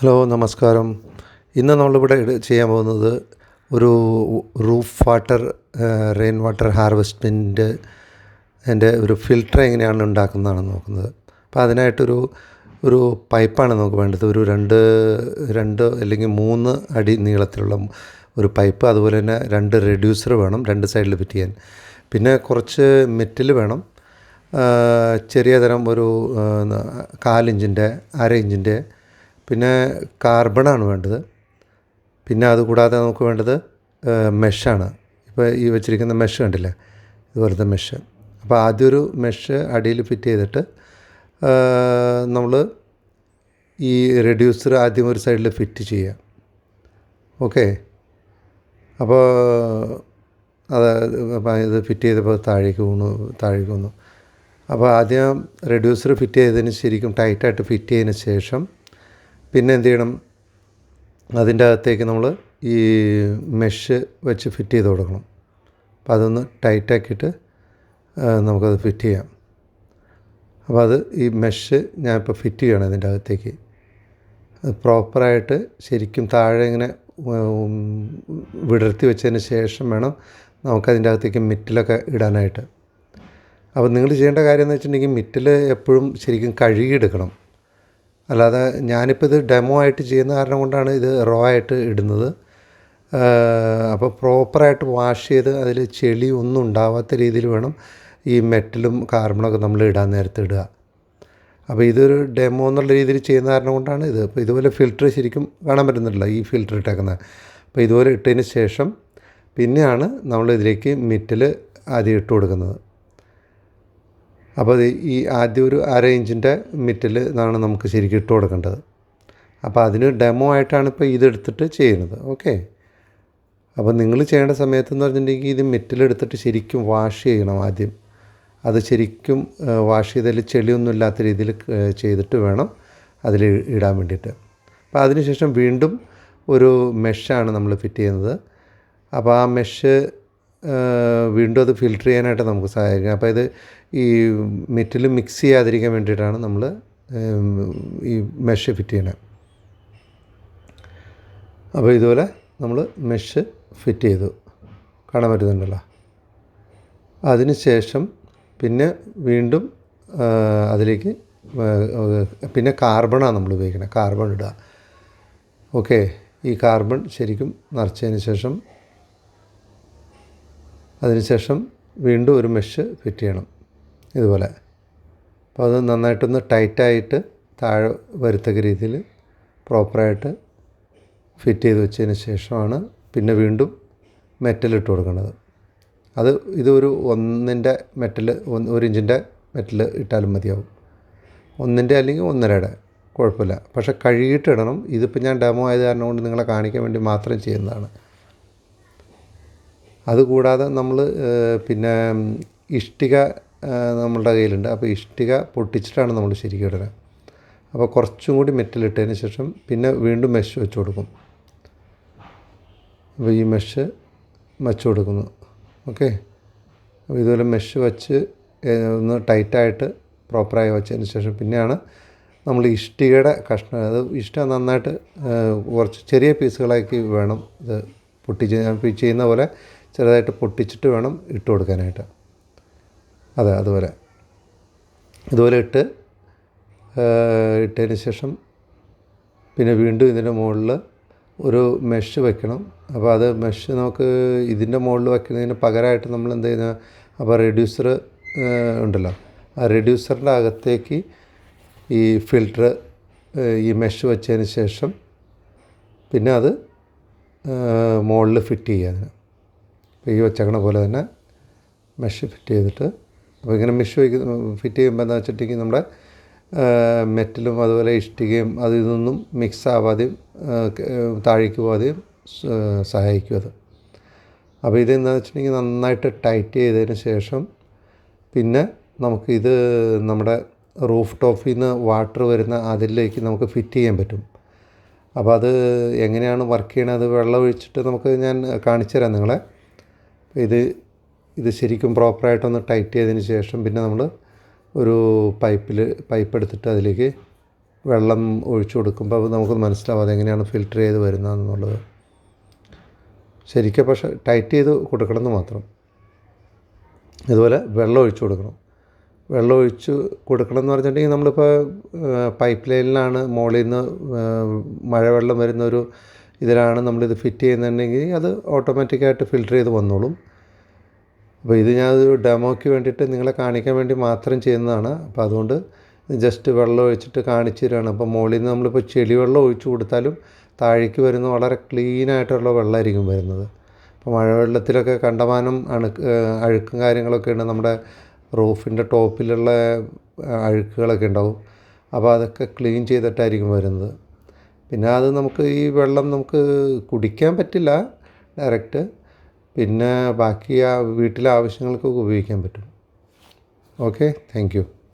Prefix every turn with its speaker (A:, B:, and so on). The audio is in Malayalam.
A: ഹലോ നമസ്കാരം. ഇന്ന് നമ്മളിവിടെ ചെയ്യാൻ പോകുന്നത് ഒരു റൂഫ് വാട്ടർ റെയിൻ വാട്ടർ ഹാർവെസ്റ്റിന്റെ എന്റെ ഒരു ഫിൽട്ടർ എങ്ങനെയാണ് ഉണ്ടാക്കുന്നതാണ് നോക്കുന്നത്. അപ്പോൾ അതിനായിട്ടൊരു ഒരു പൈപ്പാണ് നമുക്ക് വേണ്ടത്. ഒരു രണ്ട് രണ്ട് അല്ലെങ്കിൽ മൂന്ന് അടി നീളത്തിലുള്ള ഒരു പൈപ്പ് അതുപോലെ തന്നെ രണ്ട് റെഡ്യൂസർ വേണം രണ്ട് സൈഡിൽ ഫിറ്റ് ചെയ്യാൻ. പിന്നെ കുറച്ച് മെറ്റൽ വേണം. ചെറിയ തരം ഒരു കാലിഞ്ചിന്റെ അര ഇഞ്ചിന്റെ പിന്നെ കാർബണാണ് വേണ്ടത്. പിന്നെ അതുകൂടാതെ നമുക്ക് വേണ്ടത് മെഷാണ്. ഇപ്പോൾ ഈ വെച്ചിരിക്കുന്ന മെഷ് കണ്ടില്ലേ? ഇതുപോലത്തെ മെഷ്. അപ്പോൾ ആദ്യം ഒരു മെഷ് അടിയിൽ ഫിറ്റ് ചെയ്തിട്ട് നമ്മൾ ഈ റെഡ്യൂസർ ആദ്യം ഒരു സൈഡിൽ ഫിറ്റ് ചെയ്യുക ഓക്കെ? അപ്പോൾ അത് ഇത് ഫിറ്റ് ചെയ്തപ്പോൾ താഴേക്ക് വീണു താഴേക്ക് വന്നു. അപ്പോൾ ആദ്യം റെഡ്യൂസർ ഫിറ്റ് ചെയ്തതിന് ശരിക്കും ടൈറ്റായിട്ട് ഫിറ്റ് ചെയ്തതിന് ശേഷം പിന്നെ എന്ത് ചെയ്യണം അതിന്റെ അകത്തേക്ക് നമ്മൾ ഈ മെഷ് വെച്ച് ഫിറ്റ് ചെയ്ത് കൊടുക്കണം. അപ്പോൾ അതൊന്ന് ടൈറ്റാക്കിയിട്ട് നമുക്കത് ഫിറ്റ് ചെയ്യാം. അപ്പോൾ അത് ഈ മെഷ് ഞാനിപ്പോൾ ഫിറ്റ് ചെയ്യണം ഇതിന്റെ അകത്തേക്ക്. അത് പ്രോപ്പറായിട്ട് ശരിക്കും താഴെ ഇങ്ങനെ വിടർത്തി വെച്ചതിന് ശേഷം വേണം നമുക്കതിന്റെ അകത്തേക്ക് മിറ്റിലൊക്കെ ഇടാനായിട്ട്. അപ്പോൾ നിങ്ങൾ ചെയ്യേണ്ട കാര്യം എന്ന് വെച്ചിട്ടുണ്ടെങ്കിൽ മിറ്റിൽ എപ്പോഴും ശരിക്കും കഴുകിയെടുക്കണം. അല്ലാതെ ഞാനിപ്പോൾ ഇത് ഡെമോ ആയിട്ട് ചെയ്യുന്ന കാരണം കൊണ്ടാണ് ഇത് റോ ആയിട്ട് ഇടുന്നത്. അപ്പോൾ പ്രോപ്പറായിട്ട് വാഷ് ചെയ്ത് അതിൽ ചെളി ഒന്നും ഉണ്ടാവാത്ത രീതിയിൽ വേണം ഈ മെറ്റലും കാർബണൊക്കെ നമ്മൾ ഇടാൻ നേരത്തെ ഇടുക. അപ്പോൾ ഇതൊരു ഡെമോ എന്നുള്ള രീതിയിൽ ചെയ്യുന്ന കാരണം കൊണ്ടാണ് ഇത്. അപ്പോൾ ഇതുപോലെ ഫിൽറ്റർ ശരിക്കും കാണാൻ പറ്റുന്നില്ല ഈ ഫിൽറ്റർ ഇട്ടേക്കുന്നത് അപ്പോൾ ഇതുപോലെ ഇട്ടതിന് ശേഷം പിന്നെയാണ് നമ്മൾ ഇതിലേക്ക് മെറ്റൽ ആദ്യം ഇട്ട് കൊടുക്കുന്നത്. അപ്പോൾ ഈ ആദ്യം ഒരു അര ഇഞ്ചിന്റെ മിറ്റിൽ ഇതാണ് നമുക്ക് ശരിക്കും ഇട്ട് കൊടുക്കേണ്ടത്. അപ്പോൾ അതിന് ഡെമോ ആയിട്ടാണ് ഇപ്പോൾ ഇതെടുത്തിട്ട് ചെയ്യുന്നത്. ഓക്കെ അപ്പോൾ നിങ്ങൾ ചെയ്യേണ്ട സമയത്ത് എന്ന് പറഞ്ഞിട്ടുണ്ടെങ്കിൽ ഇത് മിറ്റിലെടുത്തിട്ട് ശരിക്കും വാഷ് ചെയ്യണം ആദ്യം. അത് ശരിക്കും വാഷ് ചെയ്തതിൽ ചെളിയൊന്നും ഇല്ലാത്ത രീതിയിൽ ചെയ്തിട്ട് വേണം അതിൽ ഇടാൻ വേണ്ടിയിട്ട്. അപ്പോൾ അതിനുശേഷം വീണ്ടും ഒരു മെഷാണ് നമ്മൾ ഫിറ്റ് ചെയ്യുന്നത്. അപ്പോൾ ആ മെഷ് വീണ്ടും അത് ഫിൽട്ടർ ചെയ്യാനായിട്ട് നമുക്ക് സഹായിക്കും. അപ്പോൾ ഇത് ഈ മെറ്റൽ മിക്സ് ചെയ്യാതിരിക്കാൻ വേണ്ടിയിട്ടാണ് നമ്മൾ ഈ മെഷ് ഫിറ്റ് ചെയ്യണത് അപ്പോൾ ഇതുപോലെ നമ്മൾ മെഷ് ഫിറ്റ് ചെയ്തു. കാണാൻ പറ്റുന്നുണ്ടല്ലോ. അതിന് ശേഷം പിന്നെ വീണ്ടും അതിലേക്ക് പിന്നെ കാർബണാണ് നമ്മൾ ഉപയോഗിക്കുന്നത്. കാർബൺ ഇടുക. ഓക്കെ. ഈ കാർബൺ ശരിക്കും നിറച്ചതിന് ശേഷം അതിനുശേഷം വീണ്ടും ഒരു മെഷ് ഫിറ്റ് ചെയ്യണം ഇതുപോലെ. അപ്പോൾ അത് നന്നായിട്ടൊന്ന് ടൈറ്റായിട്ട് താഴെ വരുത്തക്ക രീതിയിൽ പ്രോപ്പറായിട്ട് ഫിറ്റ് ചെയ്ത് വെച്ചതിന് ശേഷമാണ് പിന്നെ വീണ്ടും മെറ്റൽ ഇട്ട് കൊടുക്കേണ്ടത് അത് ഇതൊരു ഒന്നിന്റെ മെറ്റൽ ഒരു ഇഞ്ചിന്റെ മെറ്റൽ ഇട്ടാലും മതിയാവും. ഒന്നിന്റെ അല്ലെങ്കിൽ ഒന്നരയുടെ കുഴപ്പമില്ല. പക്ഷെ കഴുകിയിട്ട് ഇടണം. ഇതിപ്പോൾ ഞാൻ ഡെമോ ആയത് കാരണം കൊണ്ട് നിങ്ങളെ കാണിക്കാൻ വേണ്ടി മാത്രം ചെയ്യുന്നതാണ്. അതുകൂടാതെ നമ്മൾ പിന്നെ ഇഷ്ടിക നമ്മളുടെ കയ്യിലുണ്ട്. അപ്പോൾ ഇഷ്ടിക പൊട്ടിച്ചിട്ടാണ് നമ്മൾ ശരിക്കും ഇടുന്നത്. അപ്പോൾ കുറച്ചും കൂടി മെറ്റലിട്ടതിന് ശേഷം പിന്നെ വീണ്ടും മെഷ് വെച്ച് കൊടുക്കും. അപ്പോൾ ഈ മെഷ് വെച്ച് കൊടുക്കുന്നു. ഓക്കെ? അപ്പോൾ ഇതുപോലെ മെഷ് വെച്ച് ഒന്ന് ടൈറ്റായിട്ട് പ്രോപ്പറായി വെച്ചതിന് ശേഷം പിന്നെയാണ് നമ്മൾ ഇഷ്ടികയുടെ കഷ്ണം അത് ഇഷ്ട നന്നായിട്ട് കുറച്ച് ചെറിയ പീസുകളാക്കി വേണം ഇത് പൊട്ടിച്ച് ചെയ്യുന്ന പോലെ ചെറുതായിട്ട് പൊട്ടിച്ചിട്ട് വേണം ഇട്ട് കൊടുക്കാനായിട്ട്. അതെ അതുപോലെ. ഇതുപോലെ ഇട്ട് ഇട്ടതിന് ശേഷം പിന്നെ വീണ്ടും ഇതിന്റെ മുകളിൽ ഒരു മെഷ് വെക്കണം. അപ്പോൾ അത് മെഷ് നമുക്ക് ഇതിന്റെ മുകളിൽ വെക്കുന്നതിന് പകരമായിട്ട് നമ്മൾ എന്ത് ചെയ്യുന്ന അപ്പോൾ റെഡ്യൂസർ ഉണ്ടല്ലോ. ആ റെഡ്യൂസറിന്റെ അകത്തേക്ക് ഈ ഫിൽറ്റർ ഈ മെഷ് വെച്ചതിന് ശേഷം പിന്നെ അത് മുകളിൽ ഫിറ്റ് ചെയ്യുക ഈ വെച്ചേക്കണ പോലെ തന്നെ മെഷ് ഫിറ്റ് ചെയ്തിട്ട്. അപ്പോൾ ഇങ്ങനെ മെഷ് വയ്ക്കുന്ന ഫിറ്റ് ചെയ്യുമ്പോൾ എന്താ വെച്ചിട്ടുണ്ടെങ്കിൽ നമ്മുടെ മെറ്റലും അതുപോലെ ഇഷ്ടികയും അത് ഇതൊന്നും മിക്സ് ആവാതെയും താഴേക്ക് പോവാതെയും സഹായിക്കും അത്. അപ്പോൾ ഇത് എന്താണെന്ന് വെച്ചിട്ടുണ്ടെങ്കിൽ നന്നായിട്ട് ടൈറ്റ് ചെയ്തതിന് ശേഷം പിന്നെ നമുക്ക് നമ്മുടെ റൂഫ് ടോപ്പിൽ നിന്ന് വാട്ടർ വരുന്ന അതിലേക്ക് നമുക്ക് ഫിറ്റ് ചെയ്യാൻ പറ്റും. അപ്പോൾ അത് എങ്ങനെയാണ് വർക്ക് ചെയ്യണത്? വെള്ളം ഒഴിച്ചിട്ട് നമുക്ക് ഞാൻ കാണിച്ചു തരാം നിങ്ങളെ. ഇത് ഇത് ശരിക്കും പ്രോപ്പറായിട്ടൊന്ന് ടൈറ്റ് ചെയ്തതിന് ശേഷം പിന്നെ നമ്മൾ ഒരു പൈപ്പിൽ പൈപ്പ് എടുത്തിട്ട് അതിലേക്ക് വെള്ളം ഒഴിച്ചു കൊടുക്കുമ്പോൾ അത് നമുക്ക് മനസ്സിലാവും അതെങ്ങനെയാണ് ഫിൽറ്റർ ചെയ്ത് വരുന്നതെന്നുള്ളത്. ശരിക്കും പക്ഷേ ടൈറ്റ് ചെയ്ത് കൊടുക്കണം എന്ന് മാത്രം. ഇതുപോലെ വെള്ളം ഒഴിച്ചു കൊടുക്കണം. വെള്ളം ഒഴിച്ച് കൊടുക്കണം എന്ന് പറഞ്ഞിട്ടുണ്ടെങ്കിൽ നമ്മളിപ്പോൾ പൈപ്പ് ലൈനിലാണ് മുകളിൽ നിന്ന് മഴവെള്ളം വരുന്ന ഒരു ഇതിലാണ് നമ്മളിത് ഫിറ്റ് ചെയ്യുന്നുണ്ടെങ്കിൽ അത് ഓട്ടോമാറ്റിക്കായിട്ട് ഫിൽറ്റർ ചെയ്ത് വന്നോളും. അപ്പോൾ ഇത് ഞാൻ ഒരു ഡെമോയ്ക്ക് വേണ്ടിയിട്ട് നിങ്ങളെ കാണിക്കാൻ വേണ്ടി മാത്രം ചെയ്യുന്നതാണ്. അപ്പോൾ അതുകൊണ്ട് ജസ്റ്റ് വെള്ളം ഒഴിച്ചിട്ട് കാണിച്ചു തരികയാണ് അപ്പോൾ മുകളിൽ നിന്ന് നമ്മളിപ്പോൾ ചെളി വെള്ളം ഒഴിച്ചു കൊടുത്താലും താഴേക്ക് വരുന്ന വളരെ ക്ലീൻ ആയിട്ടുള്ള വെള്ളമായിരിക്കും വരുന്നത്. അപ്പോൾ മഴവെള്ളത്തിലൊക്കെ കണ്ടമാനം അണുക്ക് അഴുക്കും കാര്യങ്ങളൊക്കെ ഉണ്ട് നമ്മുടെ റൂഫിന്റെ ടോപ്പിലുള്ള അഴുക്കുകളൊക്കെ ഉണ്ടാവും. അപ്പോൾ അതൊക്കെ ക്ലീൻ ചെയ്തിട്ടായിരിക്കും വരുന്നത്. പിന്നെ അത് നമുക്ക് ഈ വെള്ളം നമുക്ക് കുടിക്കാൻ പറ്റില്ല ഡയറക്റ്റ്. പിന്നെ ബാക്കി ആ വീട്ടിലെ ആവശ്യങ്ങൾക്കൊക്കെ ഉപയോഗിക്കാൻ പറ്റും. Okay thank you